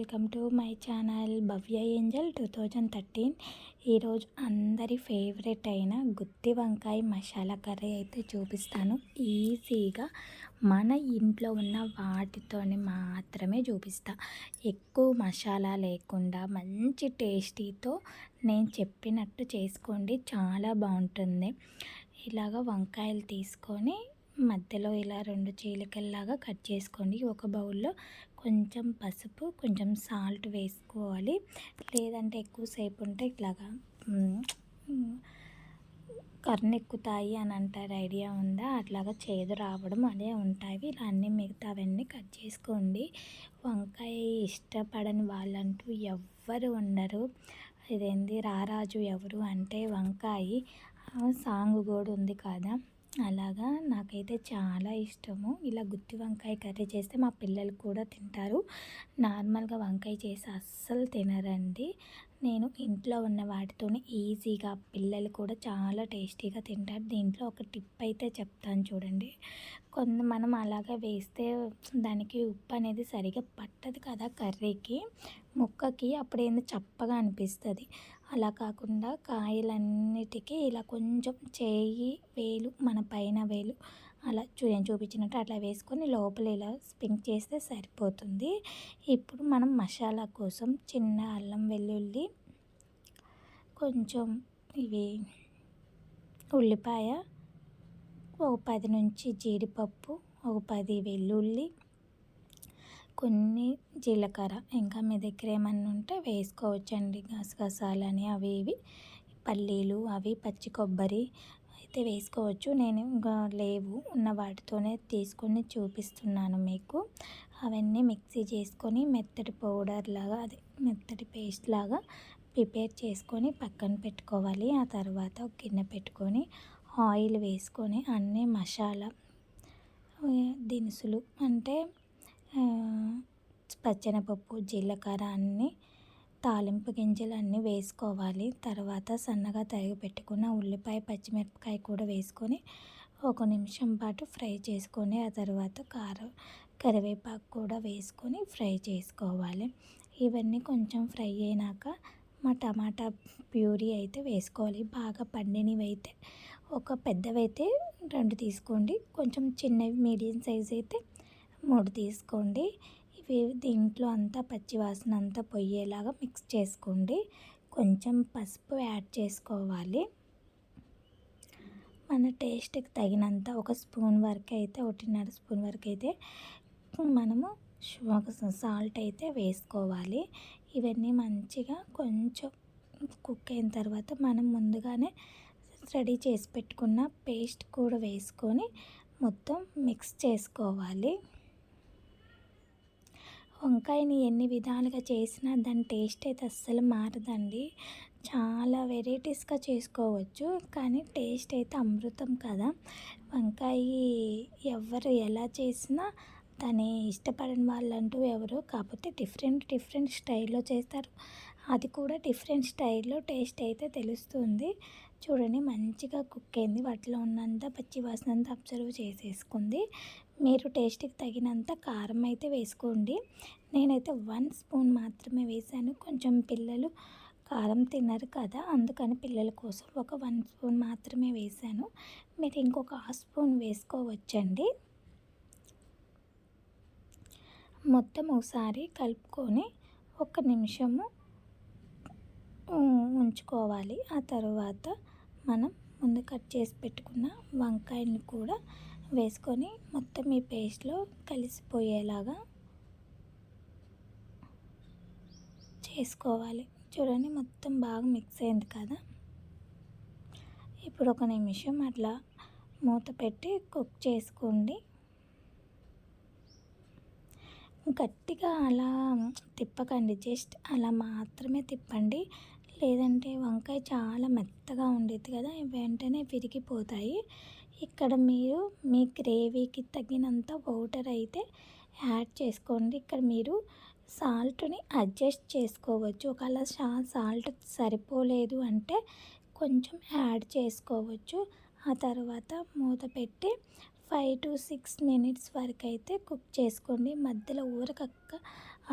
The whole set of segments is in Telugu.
Welcome to my channel Bhavya angel two thousand thirteen. ఈరోజు అందరి ఫేవరెట్ అయిన గుత్తి వంకాయ మసాలా కర్రీ అయితే చూపిస్తాను. ఈజీగా మన ఇంట్లో ఉన్న వాటితోని మాత్రమే చూపిస్తా. ఎక్కువ మసాలా లేకుండా మంచి టేస్టీతో నేను చెప్పినట్టు చేసుకోండి చాలా బాగుంటుంది. ఇలాగ వంకాయలు తీసుకొని మధ్యలో ఇలా రెండు చీలికల్లాగా కట్ చేసుకోండి. ఒక బౌల్లో కొంచెం పసుపు కొంచెం సాల్ట్ వేసుకోవాలి. లేదంటే ఎక్కువసేపు ఉంటే ఇట్లాగా కర్నెక్కుతాయి అని అంటారు. ఐడియా ఉందా? అట్లాగా చేదు రావడం అదే ఉంటాయి. ఇలా అన్నీ మిగతావన్నీ కట్ చేసుకోండి. వంకాయ ఇష్టపడని వాళ్ళంటూ ఎవ్వరు ఉండరు. ఇదేంది? రారాజు ఎవరు అంటే వంకాయ. సాంగ్ కూడా ఉంది కదా. అలాగా నాకైతే చాలా ఇష్టము. ఇలా గుత్తి వంకాయ కర్రీ చేస్తే మా పిల్లలు కూడా తింటారు. నార్మల్గా వంకాయ చేసి అస్సలు తినరండి. నేను ఇంట్లో ఉన్న వాటితోనే ఈజీగా పిల్లలు కూడా చాలా టేస్టీగా తింటారు. దీంట్లో ఒక టిప్ అయితే చెప్తాను చూడండి. కొంత మనం అలాగా వేస్తే దానికి ఉప్పు అనేది సరిగా పట్టదు కదా కర్రీకి. ముక్కకి అప్పుడు ఏంది చప్పగా అనిపిస్తుంది. అలా కాకుండా కాయలన్నిటికీ ఇలా కొంచెం చేయి వేలు మన పైన వేలు అలా చూడండి చూపించినట్టు అట్లా వేసుకొని లోపల ఇలా స్పింక్ చేస్తే సరిపోతుంది. ఇప్పుడు మనం మసాలా కోసం చిన్న అల్లం వెల్లుల్లి కొంచెం ఇవి ఉల్లిపాయ ఒక పది నుంచి జీడిపప్పు ఒక పది వెల్లుల్లి కొన్ని జీలకర్ర. ఇంకా మీ దగ్గర ఏమన్నా ఉంటే వేసుకోవచ్చండి. గసగసాలని అవి ఇవి పల్లీలు అవి పచ్చి కొబ్బరి అయితే వేసుకోవచ్చు. నేను ఇంకా లేవు. ఉన్న వాటితోనే తీసుకొని చూపిస్తున్నాను మీకు. అవన్నీ మిక్సీ చేసుకొని మెత్తటి పౌడర్ లాగా అదే మెత్తటి పేస్ట్ లాగా ప్రిపేర్ చేసుకొని పక్కన పెట్టుకోవాలి. ఆ తర్వాత ఒక గిన్నె పెట్టుకొని ఆయిల్ వేసుకొని అన్నీ మసాలా దినుసులు అంటే పచ్చెనపప్పు జీలకర్ర అన్నీ తాలింపు గింజలు అన్నీ వేసుకోవాలి. తర్వాత సన్నగా తరిగి పెట్టుకున్న ఉల్లిపాయ పచ్చిమిరపకాయ కూడా వేసుకొని ఒక నిమిషం పాటు ఫ్రై చేసుకొని ఆ తర్వాత కారం కరివేపాకు కూడా వేసుకొని ఫ్రై చేసుకోవాలి. ఇవన్నీ కొంచెం ఫ్రై అయినాక మా టమాటా ప్యూరీ అయితే వేసుకోవాలి. బాగా పండినవి అయితే ఒక పెద్దవైతే రెండు తీసుకోండి. కొంచెం చిన్నవి మీడియం సైజ్ అయితే మూడు తీసుకోండి. దీంట్లో అంతా పచ్చివాసన అంతా పొయ్యేలాగా మిక్స్ చేసుకోండి. కొంచెం పసుపు యాడ్ చేసుకోవాలి. మన టేస్ట్కి తగినంత ఒక స్పూన్ వరకు అయితే ఒకటిన్నర స్పూన్ వరకు అయితే మనము సాల్ట్ అయితే వేసుకోవాలి. ఇవన్నీ మంచిగా కొంచెం కుక్ అయిన తర్వాత మనం ముందుగానే రెడీ చేసి పెట్టుకున్న పేస్ట్ కూడా వేసుకొని మొత్తం మిక్స్ చేసుకోవాలి. వంకాయని ఎన్ని విధాలుగా చేసినా దాని టేస్ట్ అయితే అస్సలు మారదండి. చాలా వెరైటీస్గా చేసుకోవచ్చు. కానీ టేస్ట్ అయితే అమృతం కదా. వంకాయ ఎవరు ఎలా చేసినా దాన్ని ఇష్టపడని వాళ్ళంటూ ఎవరు కాకపోతే డిఫరెంట్ డిఫరెంట్ స్టైల్లో చేస్తారు. అది కూడా డిఫరెంట్ స్టైల్లో టేస్ట్ అయితే తెలుస్తుంది. చూడండి మంచిగా కుక్ అయింది. వాటిలో ఉన్నంత పచ్చి వాసన అంతా అబ్జర్వ్ చేసేసుకుంది. మీరు టేస్ట్కి తగినంత కారం అయితే వేసుకోండి. నేనైతే వన్ స్పూన్ మాత్రమే వేసాను. కొంచెం పిల్లలు కారం తిన్నారు కదా అందుకని పిల్లల కోసం ఒక వన్ స్పూన్ మాత్రమే వేసాను. మీరు ఇంకొక హాఫ్ స్పూన్ వేసుకోవచ్చండి. మొత్తం ఒకసారి కలుపుకొని ఒక నిమిషము ఉంచుకోవాలి. ఆ తర్వాత మనం ముందు కట్ చేసి పెట్టుకున్న వంకాయని కూడా వేసుకొని మొత్తం ఈ పేస్ట్లో కలిసిపోయేలాగా చేసుకోవాలి. చూడండి మొత్తం బాగా మిక్స్ అయింది కదా. ఇప్పుడు ఒక నిమిషం అట్లా మూత పెట్టి కుక్ చేసుకోండి. గట్టిగా అలా తిప్పకండి. జస్ట్ అలా మాత్రమే తిప్పండి. లేదంటే వంకాయ చాలా మెత్తగా ఉండేది కదా వెంటనే విరిగిపోతాయి. ఇక్కడ మీరు మీ గ్రేవీకి తగినంత వాటర్ అయితే యాడ్ చేసుకోండి. ఇక్కడ మీరు సాల్ట్ని అడ్జస్ట్ చేసుకోవచ్చు. ఒకవేళ సాల్ట్ సరిపోలేదు అంటే కొంచెం యాడ్ చేసుకోవచ్చు. ఆ తర్వాత మూత పెట్టి ఫైవ్ టు సిక్స్ మినిట్స్ వరకు అయితే కుక్ చేసుకోండి. మధ్యలో ఊరకక్క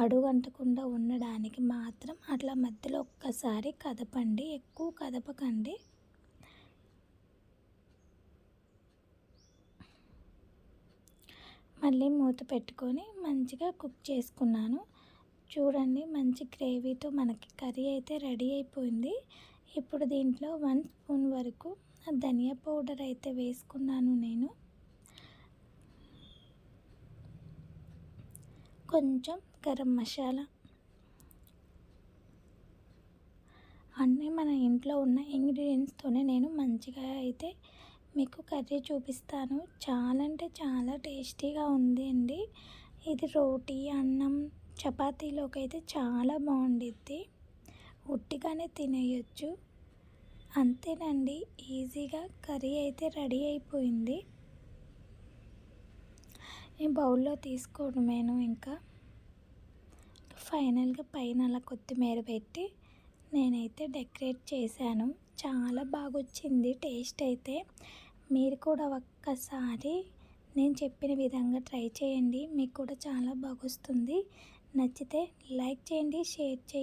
అడుగంటకుండా ఉండడానికి మాత్రం అట్లా మధ్యలో ఒక్కసారి కదపండి. ఎక్కువ కదపకండి. మళ్ళీ మూత పెట్టుకొని మంచిగా కుక్ చేసుకున్నాను. చూడండి మంచి గ్రేవీతో మనకి కర్రీ అయితే రెడీ అయిపోయింది. ఇప్పుడు దీంట్లో వన్ స్పూన్ వరకు ధనియా పౌడర్ అయితే వేసుకున్నాను నేను. కొంచెం గరం మసాలా. అన్నీ మన ఇంట్లో ఉన్న ఇంగ్రీడియంట్స్తోనే నేను మంచిగా అయితే మీకు కర్రీ చూపిస్తాను. చాలా అంటే చాలా టేస్టీగా ఉంది అండి ఇది రోటీ అన్నం చపాతీలోకి అయితే చాలా బాగుండిద్ది. ఉట్టిగానే తినేయచ్చు. అంతేనండి ఈజీగా కర్రీ అయితే రెడీ అయిపోయింది. ఈ బౌల్లో తీసుకోవడమేను ఇంకా. ఫైనల్గా పైన అలా కొత్తిమీర పెట్టి నేనైతే డెకరేట్ చేశాను. చాలా బాగా వచ్చింది టేస్ట్ అయితే. మీరు కూడా ఒక్కసారి నేను చెప్పిన విధంగా ట్రై చేయండి. మీకు కూడా చాలా బాగా వస్తుంది నచ్చితే లైక్ చేయండి షేర్ చేయండి.